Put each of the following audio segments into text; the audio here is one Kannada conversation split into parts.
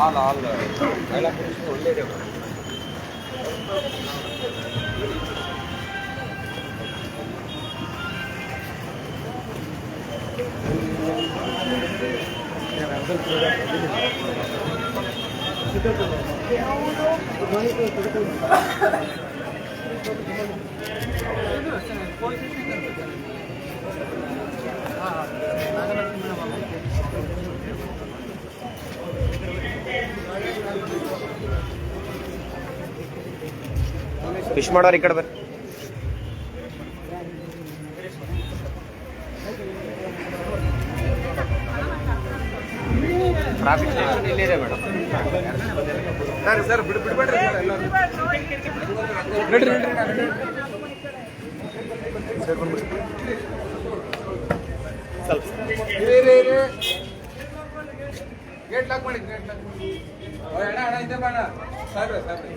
ಹಾಲ್ ಹಾಲ್ ಮಹಿಳಾ ಪುರುಷರು ಒಳ್ಳೆಯದೇ ಫಿಶ್ ಮಾಡೋರು ಈ ಕಡೆ ಬರ್ರಿ. ಟ್ರಾಫಿಕ್ ಸ್ಟೇಷನ್ ಇಲ್ಲಿದೆ ಮೇಡಮ್. ಸರ್ ಸರ್, ಬಿಡು ಬಿಡ್ಬೇಡ್ರಿ ಗೇಟ್ ಲಾಕ್ ಮಾಡಿ, ಗೇಟ್ ಲಾಕ್ ಮಾಡಿ. ಅಣ್ಣ ಅಣ್ಣ ಇದೆ ಬೇಡ ಸಾಹೇಬ್ರೆ ಸಾಹೇಬ್ರೆ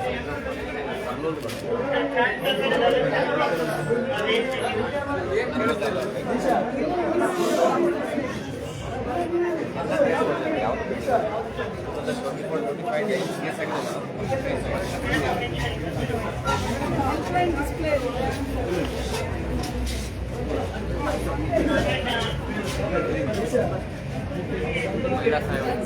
ಇದೆ ಬನ್ನಿ, ಇದೆ ಬನ್ನಿ. ಕೂತ್ಕೋ ನೀವು. Lock, lock.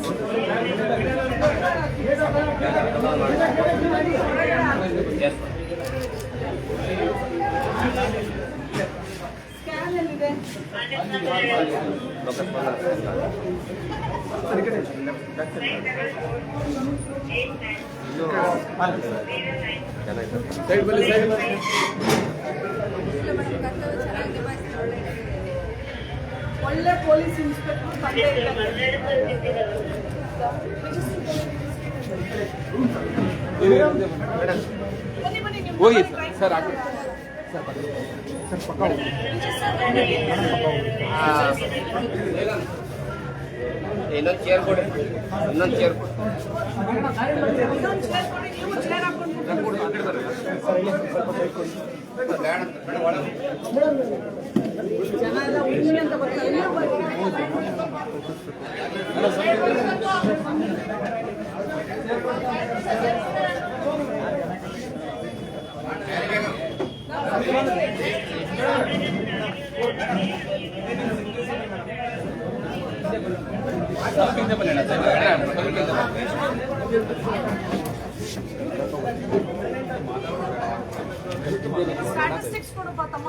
ಇಲ್ಲಪ್ಪ. ಸೈಡ್ ಬನ್ನಿ ಸೈಡ್ ಬನ್ನಿ ಒಳ್ಳೆ ಪೊಲೀಸ್ ಇನ್ಸ್ಪೆಕ್ಟರ್ ತಂದೆ ಬನ್ನಿ ಬನ್ನಿ ನಿಮ್ಮ ಹೋಗಿ ಸರ್ ಆ ಕಡೆ. ಇನ್ನೊಂದು ಚೇರ್ ಕೊಡಿ ಇನ್ನೊಂದು ಚೇರ್ ಕೊಡಿ. ಜನ ಎಲ್ಲ ಹುಡುಗಿ ಅಂತ ಬರ್ತಾರೆ ಎಲ್ಲರೂ ಬರ್ತಾರೆ. ಸ್ಟ್ಯಾಟಿಸ್ಟಿಕ್ಸ್ ಕೊಡಪ್ಪ ತಮ್ಮ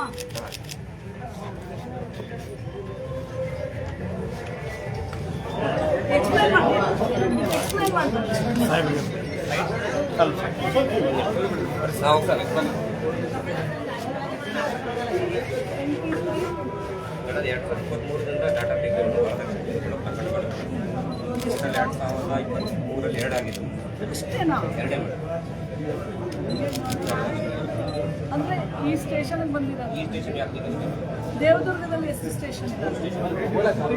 ಎಕ್ಸ್ಪ್ಲೈನ್ ಮಾಡಿ ಎಕ್ಸ್ಪ್ಲೈನ್ ಮಾಡಿ ನಾವು ಸರ್ ಬನ್ನಿ ಕಳೆದ ಎರಡು ಸಾವಿರದ ಇಪ್ಪತ್ತ್ಮೂರರಿಂದ ಡಾಟಾ ಟೆಕ್ನಾಲಜಿ ಇದರಲ್ಲಿ ಎರಡು ಸಾವಿರದ ಇಪ್ಪತ್ತ್ಮೂರಲ್ಲಿ ಎರಡಾಗಿದೆ ಎರಡೇ ಅಂದ್ರೆ ಈ ಸ್ಟೇಷನ್ಗೆ ಬಂದಿದ್ದಾರೆ ಈ ಸ್ಟೇಷನ್ ಯಾಕೆ ದೇವದುರ್ಗದಲ್ಲಿ ಎಷ್ಟು ಸ್ಟೇಷನ್ ಇದೆ?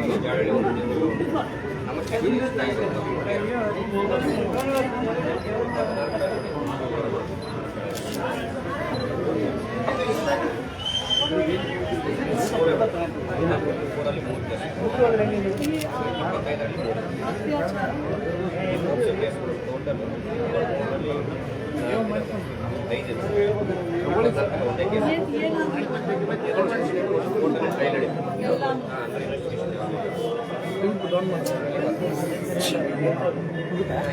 ಊರಲ್ಲಿ ಮೂರು ಕೇಸ್ ಇಪ್ಪತ್ತೈದರಲ್ಲಿ ಮೂರಲ್ಲಿ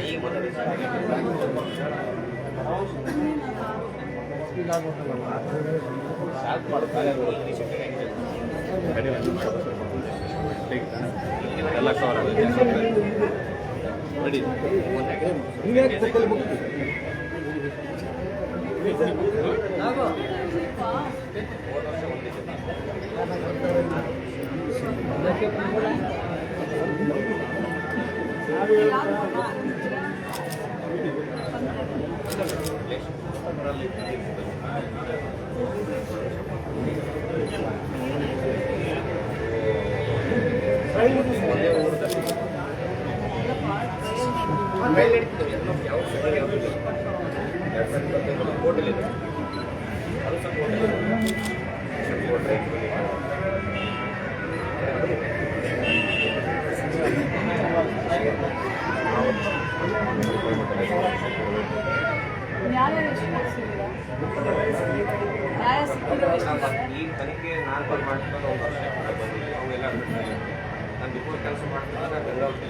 ಈಗ ಮೊದಲು ಎಲ್ಲ ಕವರ್ ಆಗುತ್ತೆ Thank you. ನ್ಯಾಯ ಎಷ್ಟು ಕೊಡ್ಸಿದ್ದೀರಾ? ನ್ಯಾಯ ಸಿಕ್ಕಿದ್ರೆ ಎಷ್ಟು ಇದೆ? ಈ ತನಿಖೆ ನಾನು ಬಂದು ಮಾಡ್ಕೊಂಡು ಒಂದು ವರ್ಷ ಬಂದಿದ್ದೆ ಅವೆಲ್ಲ ನಾನು ಕೆಲಸ ಮಾಡ್ತಿದ್ದೆ, ನಾನು ಗಂಗಾವತಿ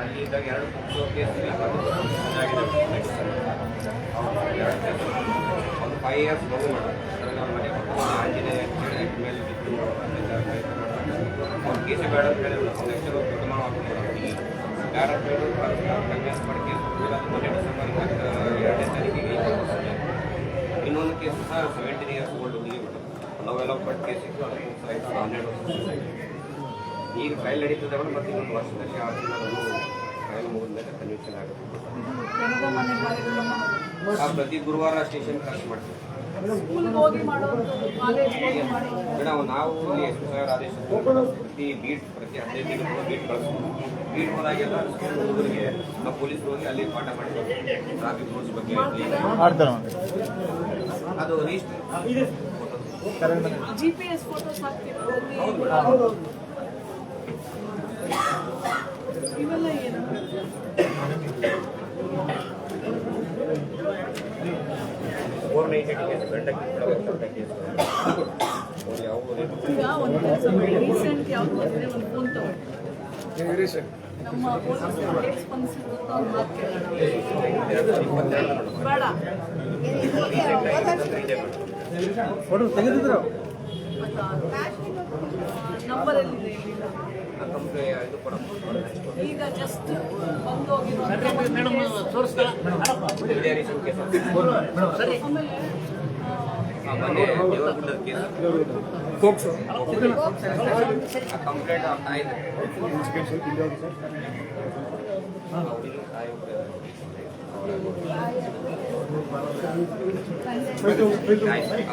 ಅಲ್ಲಿ ಇದ್ದಾಗ ಎರಡು ಮುಖ್ಯ ಕೇಸ್ ಒಂದು ಫೈವ್ ಇಯರ್ಸ್ ಬಂದು ಮಾಡೋದು ಅವ್ರ ಮನೆ ಆಂಜನೇಯ ಮೇಲೆ ಬಿದ್ದು ಅವ್ರ ಕೇಸೇ ಬೇಡ ಅಂತ ಹೇಳಿದ್ರು. ಒಂದು ಲಕ್ಷ ರೂಪಾಯಿ ದುಡ್ಡು ಅಂತ ಹೇಳಿ ಕನ್ಯಾಸ್ ಮಾಡಿ ಕೇಸ್ ಮೊನ್ನೆ ಡಿಸೆಂಬರ್ ಎರಡನೇ ತಾರೀಕಿಗೆ ಇನ್ನೊಂದು ಕೇಸ್ ಸಹ ಸೆವೆಂಟೀನ್ ಇಯರ್ಸ್ ಓಲ್ಡ್ ಹುಡುಗಿ ನಾವೆಲ್ಲ ಬಟ್ ಕೇಸ್ ಇತ್ತು ಅದಕ್ಕೆ ಸಹ ಆಯ್ತು. ಹನ್ನೆರಡು ವರ್ಷ. ಈಗ ಫೈಲ್ ನಡೀತದೆ ಮೇಡಮ್ ಮತ್ತೆ ಇನ್ನೊಂದು ವರ್ಷದಲ್ಲಿ ಆ ತಿಂಗಳು ಫೈಲ್ ಮುಗಿದ್ಮೇಲೆ ಕನ್ವಿಕ್ಷನ್ ಆಗುತ್ತೆ ಪ್ರತಿ ಗುರುವಾರ ಸ್ಟೇಷನ್ ಖರ್ಚು ಮಾಡ್ತೀವಿ. ಮೇಡಮ್ ನಾವು ಇಲ್ಲಿ ಎಸ್ ಸಾವಿರ ಆದೇಶ ಪ್ರತಿ ಬೀಟ್ ಪ್ರತಿ ಹದಿನೈದು ದಿನಗಳು ಬೀಟ್ ಕಳಿಸ್ತೀವಿ ಬೀಟ್ ಹೋದಾಗೆಲ್ಲ ಸ್ಕೂಲ್ ಹುಡುಗರಿಗೆ ನಮ್ಮ ಪೊಲೀಸರು ಹೋಗಿ ಅಲ್ಲಿ ಪಾಠ ಮಾಡಿ ಟ್ರಾಫಿಕ್ ರೂಲ್ಸ್ ಬಗ್ಗೆ ಅದು ರೀಸ್ಟ್ ಜಿ ಪಿ ಎಸ್ ಫೋಟೋ ಹಾಕ್ತಿದ್ರು ಇವೆಲ್ಲ ಏನು ಈಗ ಒಂದು ಕೆಲಸ ಮಾಡಿ ರೀಸೆಂಟ್ ಯಾವುದು ಅಂದರೆ ಒಂದು ಫೋನ್ ನಮ್ಮ ಪೊಲೀಸ್ ಅಂತ ಒಂದು ಮಾತು ಕೇಳೋಣ ಬೇಡ ಫೋಟೋ ತೆಗೆದಿದ್ರು ನಂಬರ್ ಎಲ್ಲಿದೆ ಇಲ್ಲಿಲ್ಲ ಕಂಪ್ನಿ ಇದು ಕೊಡಪ್ಪ ಈಗ ಜಸ್ಟ್ ಬಂದು ಕೇಸ್ ಆಮೇಲೆ ಕಂಪ್ಲೇಂಟ್ ಆಗ್ತಾ ಇದೆ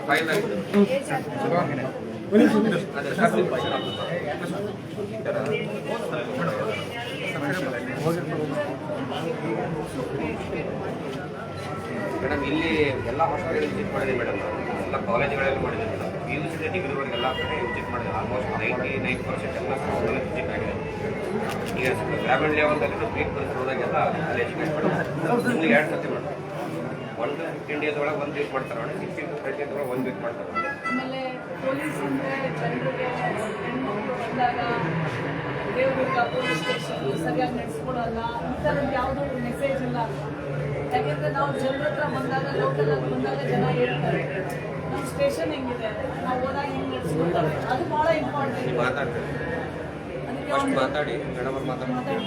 ಫೈಲ್ ಆಗಿದೆ ಮೇಡಮ್, ಇಲ್ಲಿ ಎಲ್ಲ ಹಾಸ್ಪಿಟಲ್ ವಿಸಿಟ್ ಮಾಡಿದೆ ಮೇಡಮ್. ಎಲ್ಲ ಕಾಲೇಜ್ಗಳಲ್ಲಿ ಮಾಡಿದೆ ಮೇಡಮ್. ಪಿ ಯು ಸಿ ಡಿಗ್ರಿವರೆಗೆ ಎಲ್ಲ ಕಡೆ ವಿಸಿಟ್ ಮಾಡಿದೆ. ಆಲ್ಮೋಸ್ಟ್ ನೈಂಟಿ ನೈನ್ ಪರ್ಸೆಂಟ್ ಎಲ್ಲ ಕಾಲೇಜ್ ವಿಸಿಟ್ ಆಗಿದೆ. ಈಗ ಗ್ರಾಮೀಣ ಲೆವೆಲ್ದಲ್ಲಿ ಟ್ರೀಟ್ ಹೋದಾಗೆಲ್ಲ ಅಲ್ಲಿ ಎಜುಕೇಟ್ ಮಾಡೋದು ಇಲ್ಲಿ ಎರಡು ಸತಿ ಮೇಡಮ್ ಒಂದು ಫಿಫ್ಟೀನ್ ಡೇಸ್ ಒಳಗೆ ಒಂದು ವೀಕ್ ಮಾಡ್ತಾರೆ. ಮೇಡಮ್ ಸಿಕ್ಸ್ಟೀನ್ ಟು ಟ್ವೆಂಟಿ ಒಳಗೆ ಒಂದು ವೀಕ್ ಮಾಡ್ತಾರೆ. ಪೊಲೀಸ್ ಅಂದ್ರೆ ಜನರಿಗೆ ಹೆಣ್ಮಕ್ಳು ಬಂದಾಗ ದೇವದುರ್ಗ ಪೊಲೀಸ್ ಸ್ಟೇಷನ್ ಸರಿಯಾಗಿ ನಡೆಸ್ಕೊಡಲ್ಲ ಈ ಥರದ್ದು ಯಾವುದೋ ಮೆಸೇಜ್ ಇಲ್ಲ ಯಾಕೆಂದ್ರೆ ನಾವು ಜನರ ಹತ್ರ ಬಂದಾಗ ಲೋಕಲ್ ಹತ್ರ ಬಂದಾಗ ಜನ ಹೇಳ್ತಾರೆ ನಮ್ಮ ಸ್ಟೇಷನ್ ಹೆಂಗಿದೆ? ನಾವು ಹೋದಾಗ ಹೆಂಗೆ ನಡೆಸ್ಕೊಡ್ತಾರೆ? ಅದು ಭಾಳ ಇಂಪಾರ್ಟೆಂಟ್ ಮಾತಾಡ್ತಾರೆ ಮಾತಾಡಿ ಮೇಡಮ್ ಅವ್ರು ಮಾತಾಡ್ತಾರೆ.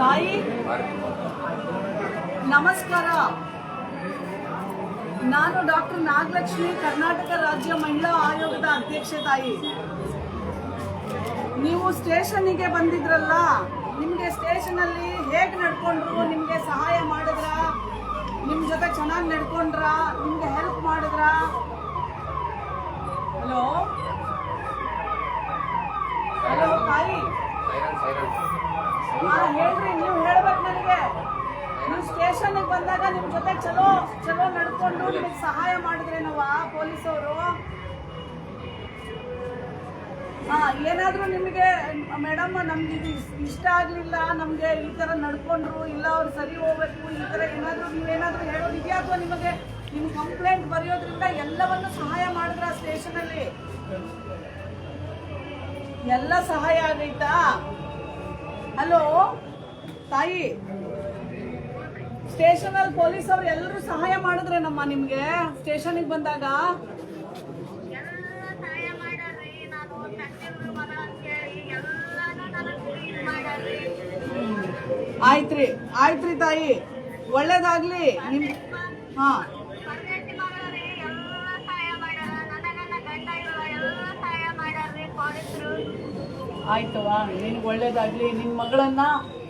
ತಾಯಿ, ನಮಸ್ಕಾರ. ನಾನು ಡಾಕ್ಟರ್ ನಾಗಲಕ್ಷ್ಮಿ, ಕರ್ನಾಟಕ ರಾಜ್ಯ ಮಹಿಳಾ ಆಯೋಗದ ಅಧ್ಯಕ್ಷೆ ತಾಯಿ. ನೀವು ಸ್ಟೇಷನ್ನಿಗೆ ಬಂದಿದ್ರಲ್ಲ, ನಿಮಗೆ ಸ್ಟೇಷನಲ್ಲಿ ಹೇಗೆ ನಡ್ಕೊಂಡ್ರು, ನಿಮಗೆ ಸಹಾಯ ಮಾಡಿದ್ರ? ನಿಮ್ಮ ಜೊತೆ ಚೆನ್ನಾಗಿ ನಡ್ಕೊಂಡ್ರ, ನಿಮ್ಗೆ ಹೆಲ್ಪ್ ಮಾಡಿದ್ರ? ಹಲೋ ಹಲೋ ತಾಯಿ? ಹೇಳ್ರಿ, ನೀವು ಹೇಳ್ಬೇಕು ನನಗೆ. ನೀವು ಸ್ಟೇಷನ್ಗೆ ಬಂದಾಗ ನಿಮ್ ಜೊತೆ ಚಲೋ ಚಲೋ ನಡ್ಕೊಂಡು ನಿಮಗೆ ಸಹಾಯ ಮಾಡಿದ್ರೇನವ ಪೊಲೀಸವರು? ಏನಾದ್ರೂ ನಿಮಗೆ ಮೇಡಮ್ ನಮ್ಗೆ ಇದು ಇಷ್ಟ ಆಗಲಿಲ್ಲ, ನಮಗೆ ಈ ಥರ ನಡ್ಕೊಂಡ್ರು, ಇಲ್ಲ ಅವ್ರು ಸರಿ ಹೋಗ್ಬೇಕು, ಈ ತರ ಏನಾದರೂ ಹೇಳೋ ಇದೆಯಾ ಅಥವಾ ನಿಮಗೆ ನಿಮ್ಮ ಕಂಪ್ಲೇಂಟ್ ಬರೆಯೋದ್ರಿಂದ ಎಲ್ಲವನ್ನು ಸಹಾಯ ಮಾಡಿದ್ರ ಸ್ಟೇಷನಲ್ಲಿ ಎಲ್ಲ ಸಹಾಯ ಆಗೈತಾ? ಹಲೋ ತಾಯಿ? ಸ್ಟೇಷನಲ್ಲಿ ಪೊಲೀಸ್ ಅವ್ರು ಎಲ್ಲರೂ ಸಹಾಯ ಮಾಡಿದ್ರೆ ನಮ್ಮ ನಿಮಗೆ ಸ್ಟೇಷನಿಗೆ ಬಂದಾಗ? ಆಯ್ತ್ರಿ ಆಯ್ತ್ರಿ ತಾಯಿ. ಒಳ್ಳೇದಾಗ್ಲಿ. ನಿಮ್ ಹಾ. ಆಯ್ತವ ನಿನ್ಗೆ ಒಳ್ಳೇದಾಗ್ಲಿ. ನಿನ್ ಮಗಳನ್ನ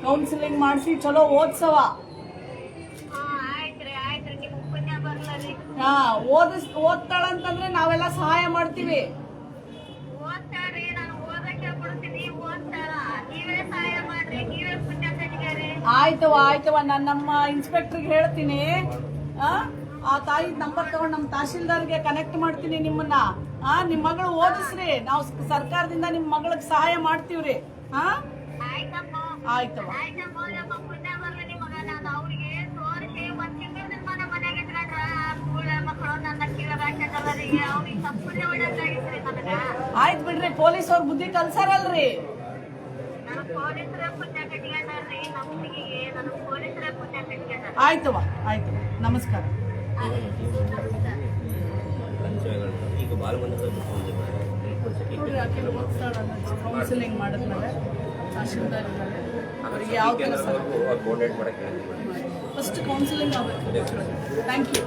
ಕೌನ್ಸಿಲಿಂಗ್ ಮಾಡಿಸಿ ಚಲೋ ಓದ್ಸವ ಹಾ ಓದಿಸ್ ಓದ್ತಾಳಂತಂದ್ರೆ ನಾವೆಲ್ಲ ಸಹಾಯ ಮಾಡ್ತೀವಿ. ಆಯ್ತವ ಆಯ್ತವ ನಾನು ನಮ್ಮ ಇನ್ಸ್ಪೆಕ್ಟರ್ಗೆ ಹೇಳ್ತೀನಿ. ಆ? ಆ ತಾಯಿ ನಂಬರ್ ತಗೊಂಡು ನಮ್ಮ ತಹಶೀಲ್ದಾರ್ಗೆ ಕನೆಕ್ಟ್ ಮಾಡ್ತೀನಿ ನಿಮ್ಮನ್ನ. ಆ ನಿಮ್ ಮಗಳು ಓದಿಸ್ರಿ. ನಾವು ಸರ್ಕಾರದಿಂದ ನಿಮ್ ಮಗಳಿಗೆ ಸಹಾಯ ಮಾಡ್ತೀವ್ರಿ. ಹಾ ಆಯ್ತವ. ನಮ್ಮ ಆಯ್ತು ಬಿಡ್ರಿ ಪೊಲೀಸ್ ಅವ್ರ ಬುದ್ಧಿ ಕಲ್ಸಾರಲ್ರಿ. ಆಯ್ತವ ಆಯ್ತು. ನಮಸ್ಕಾರ. ಈಗ ಕೌನ್ಸಿಲಿಂಗ್ ಮಾಡಿದ್ಮೇಲೆ ತಹಶೀಲ್ದಾರ್. ಅವ್ರಿಗೆ ಯಾವ ಕೆಲಸ? ಫಸ್ಟ್ ಕೌನ್ಸಿಲಿಂಗ್ ಆಗಬೇಕು. Thank you